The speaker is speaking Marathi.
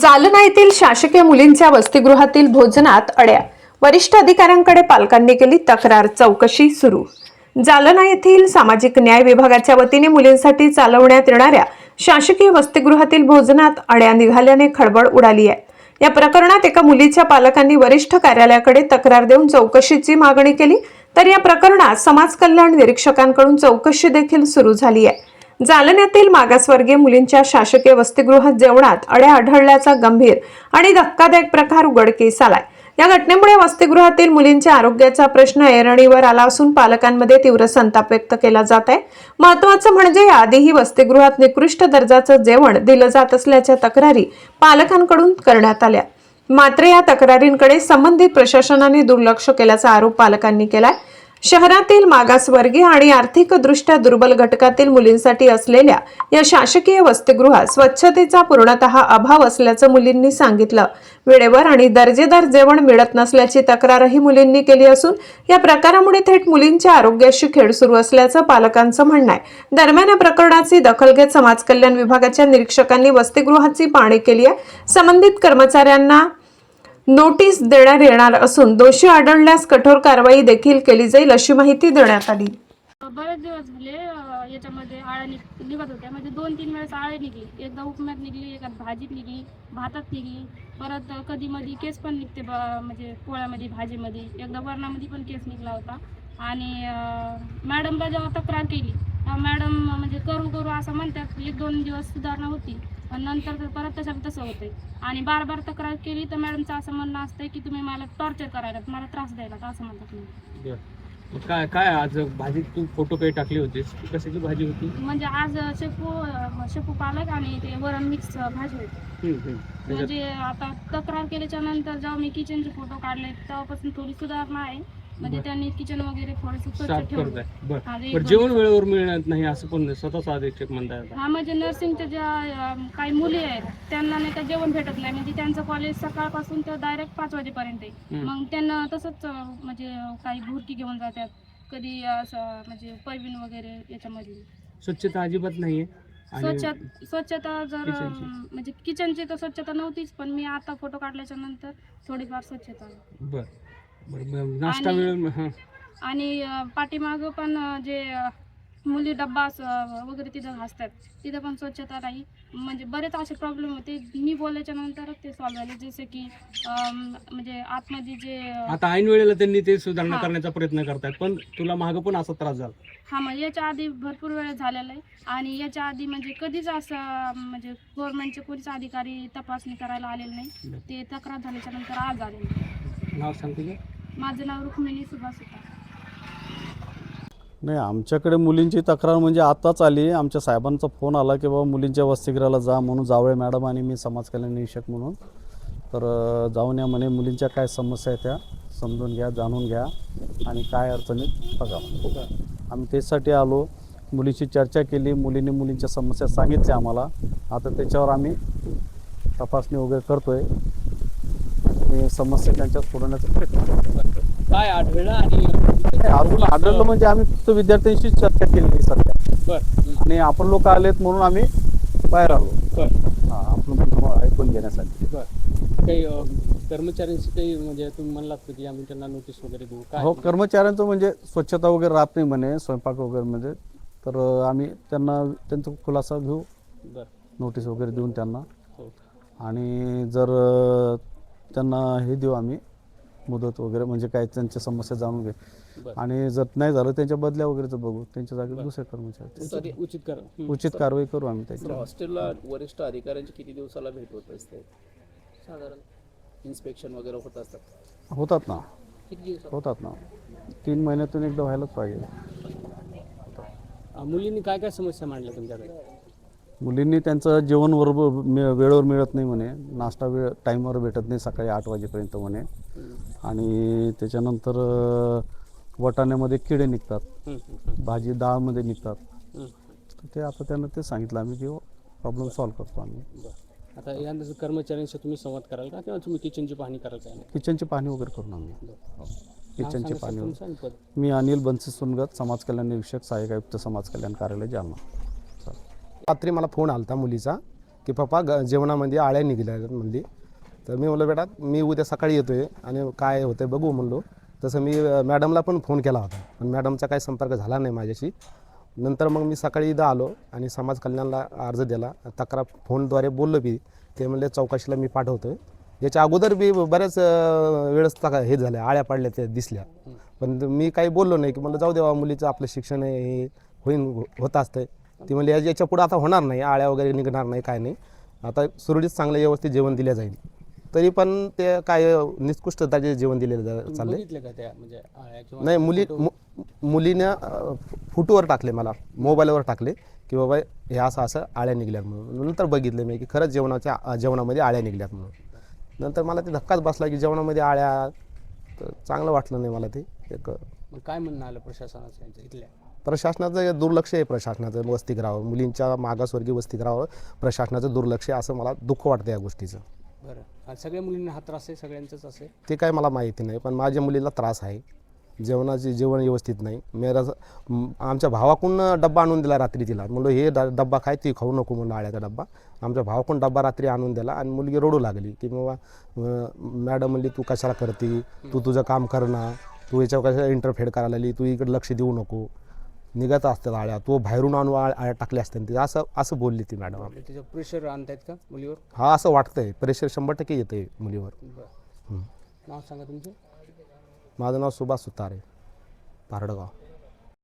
जालना येथील शासकीय मुलींच्या वसतिगृहातील भोजनात अड्या. वरिष्ठ अधिकाऱ्यांकडे पालकांनी केली तक्रार. चौकशी सुरू. जालना येथील सामाजिक न्याय विभागाच्या वतीने मुलींसाठी चालवण्यात येणाऱ्या शासकीय वसतिगृहातील भोजनात अड्या निघाल्याने खळबळ उडाली आहे. या प्रकरणात एका मुलीच्या पालकांनी वरिष्ठ कार्यालयाकडे तक्रार देऊन चौकशीची मागणी केली. तर या प्रकरणात समाज कल्याण निरीक्षकांकडून चौकशी देखील सुरू झाली आहे. जालन्यातील मागासवर्गीय मुलींच्या शासकीय वसतिगृहात जेवणात अड्या आढळल्याचा गंभीर आणि धक्कादायक प्रकार उघडकीस आलाय. या घटनेमुळे वसतिगृहातील मुलींच्या आरोग्याचा प्रश्न ऐरणीवर आला असून पालकांमध्ये तीव्र संताप व्यक्त केला जात आहे. महत्वाचं म्हणजे याआधीही वसतिगृहात निकृष्ट दर्जाचं जेवण दिलं जात असल्याच्या तक्रारी पालकांकडून करण्यात आल्या. मात्र या तक्रारींकडे संबंधित प्रशासनाने दुर्लक्ष केल्याचा आरोप पालकांनी केलाय. शहरातील मागासवर्गीय आणि आर्थिकदृष्ट्या दुर्बल घटकातील मुलींसाठी असलेल्या या शासकीय वसतिगृहात स्वच्छतेचा पूर्णतः अभाव असल्याचं मुलींनी सांगितलं. वेळेवर आणि दर्जेदार जेवण मिळत नसल्याची तक्रारही मुलींनी केली असून या प्रकारामुळे थेट मुलींच्या आरोग्याशी खेळ सुरू असल्याचं पालकांचं म्हणणं आहे. दरम्यान या प्रकरणाची दखल घेत समाज कल्याण विभागाच्या निरीक्षकांनी वसतिगृहाची पाहणी केली आहे. संबंधित कर्मचाऱ्यांना नोटीस देण्यात येणार असून दोषी आढळल्यास कठोर कारवाई देखील केली जाईल अशी माहिती देण्यात आली. बरेच दिवस झाले याच्यामध्ये आळ्या निघ निघत होत्या. म्हणजे दोन तीन वेळेस आळे निघली. एकदा उपम्यात निघली एका भाजीत निघली भातात निघली. परत कधी मध्ये केस पण निघते म्हणजे पोळ्यामध्ये भाजीमध्ये. एकदा वरणामध्ये पण केस निघला होता. आणि मॅडमला जेव्हा तक्रार केली मॅडम म्हणजे करू करू असं म्हणतात. एक दोन दिवस सुधारणा होती. पण नंतर तर परत तसं तसं होतंय आणि बार बार तक्रार केली तर मॅडमचं असं म्हणणं असतंय की तुम्ही मला टॉर्चर करायला मला त्रास द्यायला असं म्हणतात मॅडम. बरं. मग काय काय आज भाजीत तू फोटो काही टाकले होतेस ती कशाची भाजी होती म्हणजे आज शेपू अं, शेपू पालक आणि ते वरण मिक्स भाजी होती हम्म, हम्म. त्याच्यात म्हणजे आता तक्रार केल्याच्यानंतर जेव्हा मी किचनचे फोटो काढले तेव्हापासून थोडी सुधारणा आहे म्हणजे बरं. त्यांनी किचन वगैरे थोडंसं स्वच्छ साफ ठेवलं. करताय. बरं. एक बरं दोन जेवण वेळेवर मिळत नाही असं पण स्वतःच अधीक्षक म्हणताय आता. हा म्हणजे नर्सिंगच्या ज्या अं, काही मुली आहेत त्यांना नाही का जेवण भेटत नाही. म्हणजे त्यांचं कॉलेज सकाळपासून तर डायरेक्ट पाच वाजेपर्यंत आहे. हम्म. मग त्यांना तसंच अं, म्हणजे काही भुरटी घेऊन जातात. कधी असं म्हणजे पैविन वगैरे याच्यामध्ये. स्वच्छता अजिबात नाहीये. आणि स्वच्छता जर किचनची? म्हणजे किचनची तर स्वच्छता नव्हतीच पण मी आता फोटो काढल्याच्या नंतर थोडीफार स्वच्छता. आहे. बरं. बरं. नाश्ता आणि- हां. आणि अं, पाठीमागं पण अं, जे अं, मुली डब्बा असं वगैरे तिथं घासतात तिथं पण स्वच्छता नाही म्हणजे बरेच असे प्रॉब्लेम होते. मी बोलल्याच्या नंतरच ते सॉल्व्ह झाले. जसे की अं, म्हणजे आतमध्ये जे अं, आता ऐन वेळेला त्यांनी ते सुधारणा हा. करण्याचा प्रयत्न करतायत पण तुला मागं पण असा त्रास झाला. हा मग याच्या आधी भरपूर वेळ झालेला आहे. आणि याच्या आधी म्हणजे कधीच असं म्हणजे गव्हर्नमेंटचे कोणीच अधिकारी तपासणी करायला आलेले नाही. ते तक्रार झाल्याच्यानंतर आज आले नाव सांगते का? माझं नाव रुक्मिणी सुभाष होता. नाही आमच्याकडे मुलींची तक्रार म्हणजे आत्ताच आली. आमच्या साहेबांचा फोन आला की बाबा मुलींच्या वसतिगृहाला जा म्हणून जावळे मॅडम आणि मी समाज कल्याण निरीक्षक म्हणून. तर जाऊन या म्हणे. मुलींच्या काय समस्या आहेत त्या समजून घ्या जाणून घ्या आणि काय अडचणीत बघा. आम्ही त्यासाठी आलो. मुलीशी चर्चा केली. मुलींनी मुलींच्या समस्या सांगितल्या आम्हाला. आता त्याच्यावर आम्ही तपासणी वगैरे करतो आहे समस्या त्यांच्या सोडवण्याचा प्रयत्न. काय आढळलं आणि अजून आढळलं म्हणजे आम्ही फक्त विद्यार्थ्यांशी चर्चा केली सध्या. बरं. आणि आपण लोक आलेत म्हणून आम्ही बाहेर आलो. हा, म्हणणं ऐकून घेण्यासाठी. काही कर्मचाऱ्यांशी काही म्हणजे तुम्ही म्हणलात की आम्ही त्यांना नोटीस वगैरे देऊ? काय? हो कर्मचाऱ्यांचं म्हणजे स्वच्छता वगैरे राहत नाही म्हणे स्वयंपाक वगैरे म्हणजे. तर आम्ही त्यांना त्यांचा खुलासा घेऊ. नोटीस वगैरे देऊन त्यांना. हो. आणि जर त्यांना हे देऊ आम्ही मुदत वगैरे म्हणजे काय त्यांच्या समस्या जाणून घे. आणि जर नाही झालं त्यांच्या बदल्या वगैरेचं बघू. त्यांच्या जागी दुसरे कर्मचारी तरी उचित करा. हं. उचित कारवाई करू आम्ही तर त्याची हॉस्टेलला वरिष्ठ अधिकाऱ्यांची किती दिवसाला भेट होत असते? साधारण. इन्स्पेक्शन वगैरे होत असतात. होतात ना. होतात ना. तीन महिन्यातून एकदा व्हायलाच पाहिजे. मुलींनी काय काय समस्या मांडल्या तुमच्याकडे? मुलींनी त्यांचं जेवण बरोबर वेळेवर मिळत नाही म्हणे. नाश्ता वेळ टाईमवर भेटत नाही सकाळी आठ वाजेपर्यंत म्हणे. आणि त्याच्यानंतर वाटाण्यामध्ये किडे निघतात. हं, हं, हं, भाजी डाळमध्ये निघतात. हं. तर ते आता त्यांना ते सांगितलं आम्ही की प्रॉब्लेम सॉल्व्ह करतो आम्ही. आता यानंतर कर्मचाऱ्यांशी तुम्ही संवाद कराल का? किंवा तुम्ही किचनची पाहणी कराल काय किचनची पाहणी वगैरे करून आम्ही. हो. किचनची पाहणी वगैरे. मी अनिल बनसी सुनगत समाज कल्याण निरीक्षक सहाय्यक आयुक्त समाज कल्याण कार्यालय जालना. रात्री मला फोन आला होता मुलीचा की पप्पा ग जेवणामध्ये आळ्या निघाल्या आहेत म्हणली. तर मी म्हणलं बेटा मी उद्या सकाळी येतो आहे आणि काय होतं बघू म्हणलो. तसं मी मॅडमला पण फोन केला होता. पण मॅडमचा काही संपर्क झाला नाही माझ्याशी. नंतर मग मी सकाळी इथं आलो आणि समाज कल्याणला अर्ज दिला. तक्रार फोनद्वारे बोललो बी ते म्हणले चौकशीला मी पाठवतो याच्या अगोदर बी बऱ्याच वेळेस तका हे झालं आळ्या पाडल्या त्या दिसल्या. पण मी काही बोललो नाही की मला जाऊ देवा मुलीचं आपलं शिक्षण हे होईन होत असतंय. ती म्हणली "याच्या- पुढं आता होणार नाही आळ्या वगैरे निघणार नाही काय नाही. आता सुरळीत चांगलं व्यवस्थित जेवण दिलं जाईल. तरी पण ते काय निकृष्ट दर्जाचे जेवण दिलेलं चाललंय. बघितले का त्या म्हणजे आळ्या किंवा नाही मुली मु- मुलीनं अ, फोटोवर टाकले मला मोबाईलवर टाकले की बाबा हे असं असं आळ्या निघल्यात म्हणून. नंतर बघितलं मी की खरंच जेवणाच्या अ, जेवणामध्ये आळ्या निघल्यात म्हणून. नंतर मला ते धक्काच बसला की जेवणामध्ये आळ्या तर चांगलं वाटलं नाही मला ते एक मग काय म्हणणं आलं प्रशासनाचं यांचं इथल्या? प्रशासनाचं दुर्लक्ष आहे प्रशासनाचं वसतिगृहावर. मुलींच्या मागासवर्गीय वसतिगृहावर प्रशासनाचं दुर्लक्ष आहे असं मला दुःख वाटतं या गोष्टीचं. बरं. सगळ्या मुलींना हा त्रास आहे सगळ्यांचाच असेल ते काय मला माहिती नाही पण माझ्या मुलीला त्रास आहे. जेवणाचे जेवण व्यवस्थित नाही. मेरा आमच्या भावाकडून डब्बा आणून दिला रात्री तिला. म्हणलं हे डब्बा खाय ती खाऊ नको म्हणून आळ्याचा डब्बा. आमच्या भावाकडून डब्बा रात्री आणून दिला आणि मुलगी रडू लागली की बाबा मॅडम म्हणली तू कशाला करते? तू तुझं काम कर ना. तू याच्यावर कशाला इंटरफेअर करायला लागली? तू इकडे लक्ष देऊ नको. निघत असतात आळ्या तो बाहेरून आणून आळ- आळ्या टाकल्या असतात ते असं असं बोलली ती मॅडम प्रेशर आणतायत का मुलीवर? हा असं वाटतंय. प्रेशर शंभर टक्के येतंय मुलीवर. बरं. नाव सांगा तुमचं? माझं नाव सुभाष सुतारे पारडगाव.